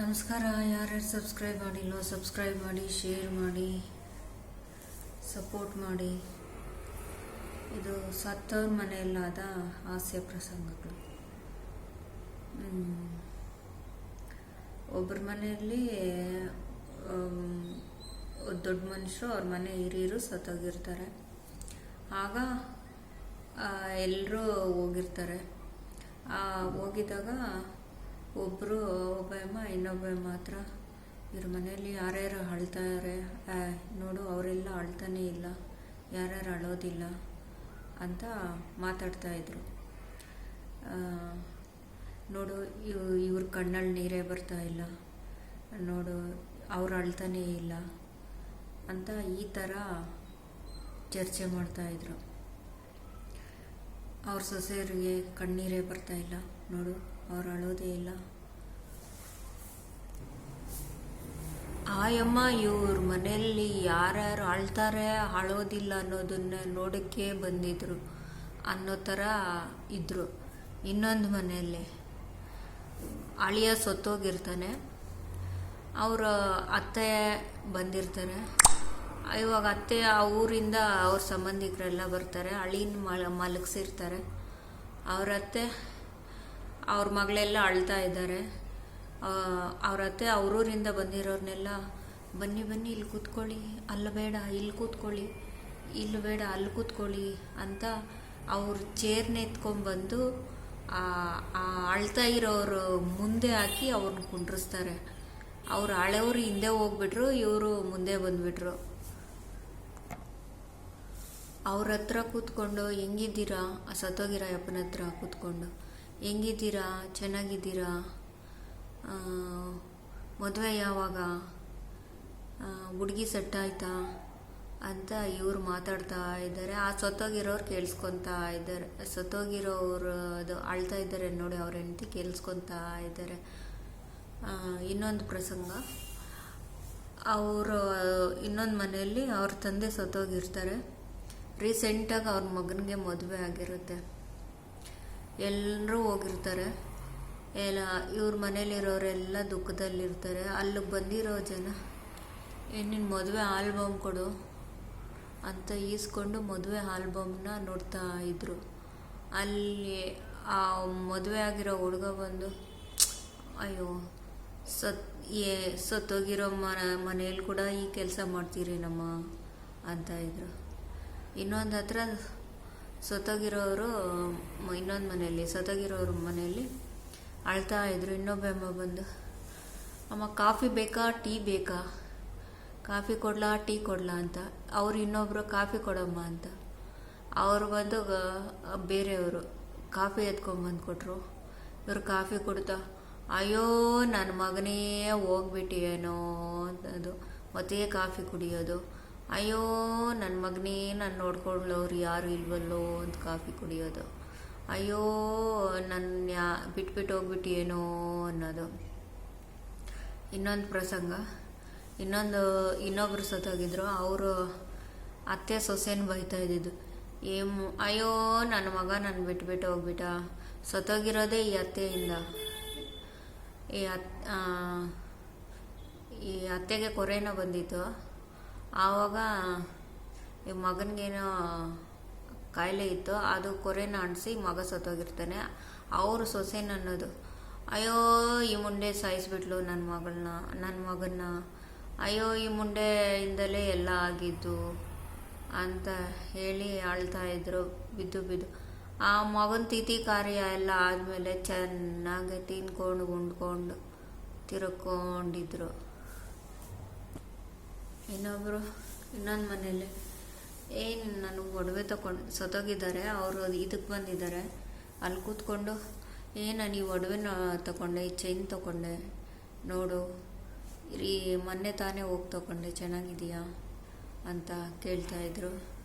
ನಮಸ್ಕಾರ. ಯಾರ್ಯಾರು ಸಬ್ಸ್ಕ್ರೈಬ್ ಮಾಡಿಲ್ಲೋ ಸಬ್ಸ್ಕ್ರೈಬ್ ಮಾಡಿ ಶೇರ್ ಮಾಡಿ ಸಪೋರ್ಟ್ ಮಾಡಿ. ಇದು ಸತ್ತವ್ರ ಮನೆಯಲ್ಲಾದ ಹಾಸ್ಯ ಪ್ರಸಂಗಗಳು. ಒಬ್ಬರ ಮನೆಯಲ್ಲಿ ದೊಡ್ಡ ಮನುಷ್ಯರು ಅವ್ರ ಮನೆ ಹಿರಿಯರು ಸತ್ತೋಗಿರ್ತಾರೆ. ಆಗ ಎಲ್ಲರೂ ಹೋಗಿರ್ತಾರೆ. ಹೋಗಿದಾಗ ಒಬ್ಬರು ಒಬ್ಬಮ್ಮ ಇನ್ನೊಬ್ಬ ಮಾತ್ರ ಇವ್ರ ಮನೆಯಲ್ಲಿ ಯಾರ್ಯಾರು ಅಳ್ತಾರೆ ನೋಡು ಅವರೆಲ್ಲ ಅಳ್ತಾನೇ ಇಲ್ಲ. ಯಾರ್ಯಾರು ಅಳೋದಿಲ್ಲ ಅಂತ ಮಾತಾಡ್ತಾ ಇದ್ರು. ಆ, ನೋಡು ಇವ್ ಇವ್ರ ಕಣ್ಣಲ್ಲಿ ನೀರೇ ಬರ್ತಾ ಇಲ್ಲ. ನೋಡು ಅವ್ರು ಅಳ್ತಾನೇ ಇಲ್ಲ ಅಂತ ಈ ಥರ ಚರ್ಚೆ ಮಾಡ್ತಾಯಿದ್ರು ಅವ್ರ ಸೊಸೆಯರಿಗೆ ಕಣ್ಣೀರೇ ಬರ್ತಾ ಇಲ್ಲ. ನೋಡು ಅವ್ರು ಅಳೋದೇ ಇಲ್ಲ. ಆಯಮ್ಮ, ಇವ್ರ ಮನೆಯಲ್ಲಿ ಯಾರ್ಯಾರು ಅಳ್ತಾರೆ, ಅಳೋದಿಲ್ಲ ಅನ್ನೋದನ್ನ ನೋಡಕ್ಕೆ ಬಂದಿದ್ರು. ಅನ್ನೋ ಥರ ಇದ್ರು. ಇನ್ನೊಂದು ಮನೆಯಲ್ಲಿ. ಅಳಿಯ ಸೊತ್ತೋಗಿರ್ತಾನೆ. ಅವರ ಅತ್ತೆ ಬಂದಿರ್ತಾರೆ. ಇವಾಗ ಅತ್ತೆ ಆ ಊರಿಂದ ಅವ್ರ ಸಂಬಂಧಿಕರೆಲ್ಲ ಬರ್ತಾರೆ. ಅಳಿನ ಮಲ, ಮಲಗಿಸಿರ್ತಾರೆ. ಅವ್ರ ಅತ್ತೆ ಅವ್ರ ಮಗಳೆಲ್ಲ ಅಳ್ತಾ ಇದ್ದಾರೆ. ಅವ್ರ ಅತ್ತೆ ಅವ್ರೂರಿಂದ ಬಂದಿರೋರ್ನೆಲ್ಲ ಬನ್ನಿ ಬನ್ನಿ, ಇಲ್ಲಿ ಕೂತ್ಕೊಳ್ಳಿ. ಅಲ್ಲ ಬೇಡ, ಇಲ್ಲಿ ಕೂತ್ಕೊಳ್ಳಿ. ಇಲ್ಲಿ ಬೇಡ, ಅಲ್ಲಿ ಕೂತ್ಕೊಳ್ಳಿ ಅಂತ ಅವ್ರ ಚೇರ್ನ ಎತ್ಕೊಂಡ್ಬಂದು ಅಳ್ತಾ ಇರೋರು ಮುಂದೆ ಹಾಕಿ ಅವ್ರನ್ನ ಕುಂಡ್ರಿಸ್ತಾರೆ. ಅವ್ರು ಹಳೆಯವರು ಹಿಂದೆ ಹೋಗ್ಬಿಟ್ರು, ಇವರು ಮುಂದೆ ಬಂದ್ಬಿಟ್ರು. ಅವ್ರ ಹತ್ರ ಕೂತ್ಕೊಂಡು, ಹೆಂಗಿದ್ದೀರಾ? ಸತ್ತೋಗಿರ ಯಪ್ಪನ ಹತ್ರ ಕೂತ್ಕೊಂಡು? ಹೆಂಗಿದ್ದೀರಾ? ಚೆನ್ನಾಗಿದ್ದೀರಾ? ಮದುವೆ ಯಾವಾಗ? ಹುಡುಗಿ ಸೆಟ್ ಆಯ್ತಾ ಅಂತ ಇವರು ಮಾತಾಡ್ತಾ ಇದ್ದಾರೆ. ಆ ಸತ್ತೋಗಿರೋರು ಕೇಳಿಸ್ಕೊತಾ ಇದ್ದಾರೆ. ಸತ್ತೋಗಿರೋರು, ಅದು ಅಳ್ತಾ ಇದ್ದಾರೆ ನೋಡಿ ಅವ್ರ ಹೆಂಡತಿ ಕೇಳಿಸ್ಕೊತಾ ಇದ್ದಾರೆ. ಇನ್ನೊಂದು ಪ್ರಸಂಗ. ಅವರು, ಇನ್ನೊಂದು ಮನೆಯಲ್ಲಿ ಅವ್ರ ತಂದೆ ಸತ್ತೋಗಿರ್ತಾರೆ. ರೀಸೆಂಟಾಗಿ ಅವ್ರ ಮಗನಿಗೆ ಮದುವೆ ಆಗಿರುತ್ತೆ. ಎಲ್ಲರೂ ಹೋಗಿರ್ತಾರೆ. ಎಲ್ಲ ಇವ್ರ ಮನೇಲಿರೋರೆಲ್ಲ ದುಃಖದಲ್ಲಿರ್ತಾರೆ. ಅಲ್ಲಿಗೆ ಬಂದಿರೋ ಜನ ನಿನ್ನ ಮದುವೆ ಆಲ್ಬಮ್ ಕೊಡು ಅಂತ ಈಸ್ಕೊಂಡು ಮದುವೆ ಆಲ್ಬಮ್ನ ನೋಡ್ತಾ ಇದ್ರು. ಅಲ್ಲಿ ಆ ಮದುವೆ ಆಗಿರೋ ಹುಡುಗ ಬಂದು, ಅಯ್ಯೋ, ಸತ್, ಏ, ಸತ್ತೋಗಿರೋ ಮನ, ಮನೇಲಿ ಕೂಡ ಈ ಕೆಲಸ ಮಾಡ್ತೀರಿ ನಮ್ಮ ಅಂತ ಇದ್ರು. ಇನ್ನೊಂದು ಹತ್ರ ಸತ್ತೋಗಿರೋರು ಇನ್ನೊಂದು ಮನೆಯಲ್ಲಿ ಸೊತ್ತಾಗಿರೋರು ಮನೆಯಲ್ಲಿ ಅಳ್ತಾ ಇದ್ರು. ಇನ್ನೊಬ್ಬ ಅಮ್ಮ ಬಂದು, ಅಮ್ಮ, ಕಾಫಿ ಬೇಕಾ? ಟೀ ಬೇಕಾ? ಕಾಫಿ ಕೊಡ್ಲಾ? ಟೀ ಕೊಡ್ಲಾ? ಅಂತ. ಅವ್ರು ಇನ್ನೊಬ್ರು, ಕಾಫಿ ಕೊಡಮ್ಮ ಅಂತ. ಅವ್ರು ಬಂದು ಬೇರೆಯವರು ಕಾಫಿ ಎತ್ಕೊಂಬಂದು ಕೊಟ್ಟರು ಇವರು ಕಾಫಿ ಕೊಡ್ತಾ, ಅಯ್ಯೋ ನನ್ನ ಮಗನೇ ಹೋಗ್ಬಿಟ್ಟಿಯೇನೋ? ಅದು. ಮತ್ತೆ ಕಾಫಿ ಕುಡಿಯೋದು? ಅಯ್ಯೋ ನನ್ನ ಮಗನೇ, ನಾನು ನೋಡ್ಕೊಳ್ಳೋರು ಯಾರು ಇಲ್ವಲ್ಲೋ ಅಂತ ಕಾಫಿ ಕುಡಿಯೋದು. ಅಯ್ಯೋ ನನ್ನ ಯಾ ಬಿಟ್ಬಿಟ್ಟು ಏನೋ ಅನ್ನೋದು. ಇನ್ನೊಂದು ಪ್ರಸಂಗ. ಇನ್ನೊಂದು, ಇನ್ನೊಬ್ರು ಸತ್ತೋಗಿದ್ರು. ಅವರು ಅತ್ತೆ ಸೊಸೆನ ಬೈತಾ ಇದ್ದಿದ್ದು. ಏಮ್, ಅಯ್ಯೋ ನನ್ನ ಮಗ ನನ್ನ ಬಿಟ್ಬಿಟ್ಟು ಹೋಗ್ಬಿಟ್ಟ. ಸತ್ತೋಗಿರೋದೇ ಈ ಅತ್ತೆಯಿಂದ. ಈ ಅತ್ ಈ ಅತ್ತೆಗೆ ಕೊರೆನ ಬಂದಿತ್ತು. ಆವಾಗ ಈ ಮಗನಿಗೇನೋ ಕಾಯಿಲೆ ಇತ್ತು, ಅದು ಕೊರೆನ ಅಂಟಿಸಿ ಮಗ ಸತ್ತೋಗಿರ್ತಾನೆ. ಅವರು ಸೊಸೆನ ಅನ್ನೋದು, ಅಯ್ಯೋ, ಈ ಮುಂಡೆ ಸಾಯಿಸ್ಬಿಟ್ಲು ನನ್ನ ಮಗಳನ್ನ ನನ್ನ ಮಗನ್ನ. ಅಯ್ಯೋ, ಈ ಮುಂಡೆಯಿಂದಲೇ ಎಲ್ಲ ಆಗಿದ್ದು, ಅಂತ ಹೇಳಿ ಅಳ್ತಾ ಇದ್ರು, ಬಿದ್ದು ಬಿದ್ದು. ಆ ಮಗನ ತಿಥಿ ಕಾರ್ಯ ಎಲ್ಲ ಆದಮೇಲೆ ಚೆನ್ನಾಗಿ ತಿನ್ಕೊಂಡು, ಉಂಡ್ಕೊಂಡು ತಿರ್ಕೊಂಡಿದ್ರು. ಇನ್ನೊಬ್ಬರು ಇನ್ನೊಂದು ಮನೇಲಿ ಏನು ನನಗೆ ಒಡವೆ ತಗೊಂಡು ಸತೋಗಿದ್ದಾರೆ, ಅವರು ಇದಕ್ಕೆ ಬಂದಿದ್ದಾರೆ. ಅಲ್ಲಿ ಕೂತ್ಕೊಂಡು, ಏನು ನೀವು ಒಡವೆ ತಗೊಂಡೆ ಈ ಚೈನ್ ತಗೊಂಡೆ ನೋಡು. ಈ ಮೊನ್ನೆ ತಾನೇ ಹೋಗಿ ತಗೊಂಡೆ ಚೆನ್ನಾಗಿದೆಯಾ? ಅಂತ ಕೇಳ್ತಾ ಇದ್ರು.